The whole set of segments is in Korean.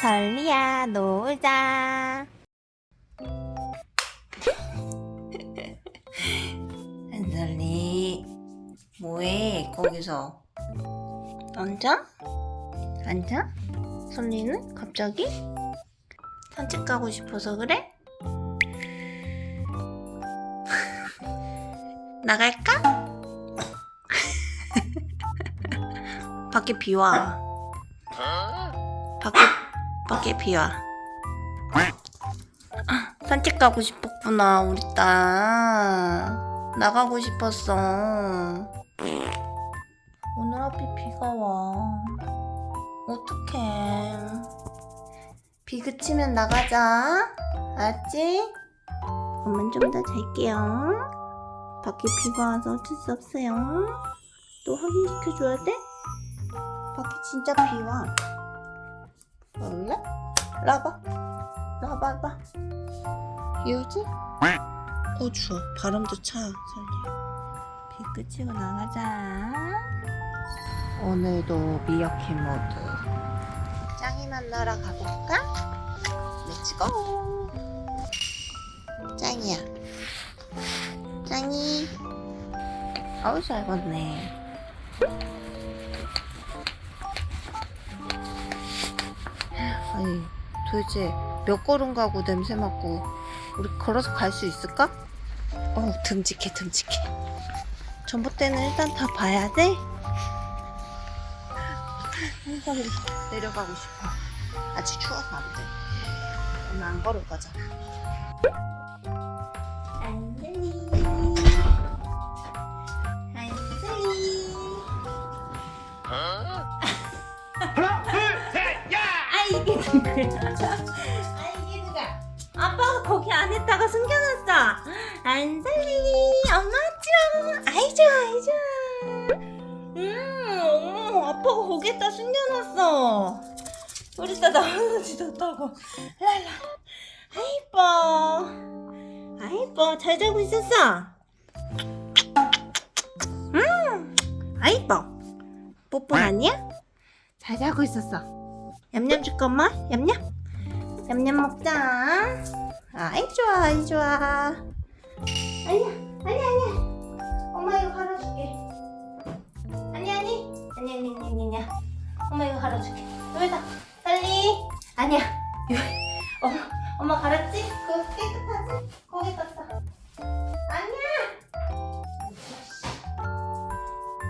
설리야 놀자 한설리 뭐해 거기서 앉아? 앉아? 설리는 갑자기? 산책 가고 싶어서 그래? 나갈까? 밖에 비와 밖에 밖에 비와 아, 산책 가고 싶었구나 우리 딸. 나가고 싶었어. 오늘 하필 비가 와. 어떡해. 비 그치면 나가자. 알았지? 엄만 좀 더 잘게요. 밖에 비가 와서 어쩔 수 없어요. 또 확인시켜줘야 돼? 밖에 진짜 비와 올래? 라봐 라봐 라봐 비 오지? 어 추워. 바람도 차. 설리 비 그치고 나가자. 오늘도 미어캣 모드. 짱이 만나러 가볼까? 렛츠고 짱이야. 짱이. 아우 잘 봤네 아니 도대체 몇 걸음 가고 냄새 맡고 우리 걸어서 갈 수 있을까? 어 듬직해 듬직해. 전봇대는 일단 다 봐야 돼. 항상 내려가고 싶어. 아직 추워서 안돼. 오늘 안 걸을 거잖아 아 이게 누구야? 아 이게 누가? 아빠가 거기 안에다가 숨겨놨어. 안살리 엄마 짱. 아이 좋아 아이 좋아. 음 어머 아빠가 거기에다 숨겨놨어. 우리 딸 나오지도 못하고 랄라. 아이 이뻐. 아이 이뻐 잘 자고 있었어. 음 아이 이뻐. 뽀뽀 아니야? 잘 자고 있었어. 냠냠 줄까 엄마? 냠냠? 냠냠 먹자. 아이 좋아, 아이 좋아. 아니야, 아니야, 아니야. 엄마 이거 갈아줄게. 아니 아니, 아니 아니 아니 아니 아니야. 엄마 이거 갈아줄게. 여기다 빨리. 아니야. 엄마 엄마 갈았지? 그거 깨끗하지? 거기 떴어. 아니야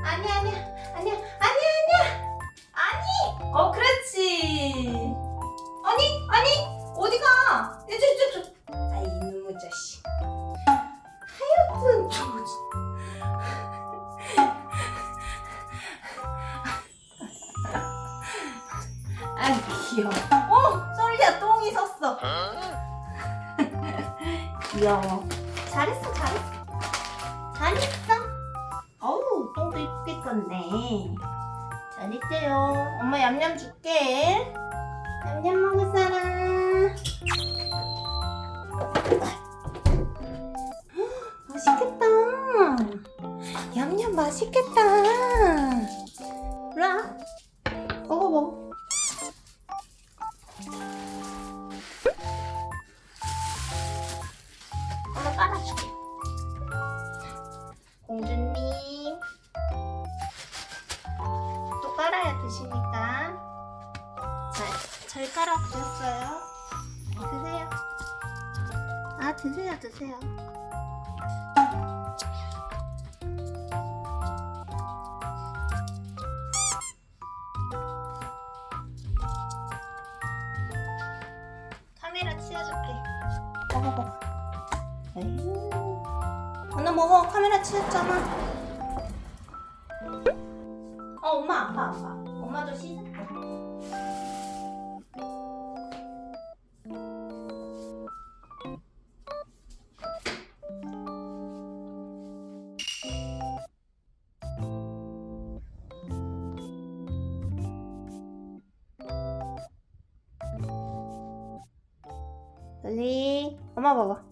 아니야 아니야 아니야 아니야. 어, 그렇지. 아니, 아니, 어디가? 이쪽, 이쪽, 이쪽. 아이, 이놈의 자식. 하여튼, 저거 아, 귀여워. 어, 썰리야, 똥이 섰어. 귀여워. 잘했어, 잘했어. 잘했어. 어우, 똥도 이쁘게 떴네. 잘했어요. 엄마 얌얌 줄게. 얌얌 먹을 사람. 헉, 맛있겠다. 얌얌 맛있겠다. 라. 먹어 먹어. 드시니까 잘, 잘 깔아드렸어요? 드세요. 아 드세요 드세요. 카메라 치워줄게. 먹어 먹어. 에이. 하나 먹어. 카메라 치웠잖아. 어, 엄마 아빠 아빠. 엄마도 씻어. 리 엄마 봐봐.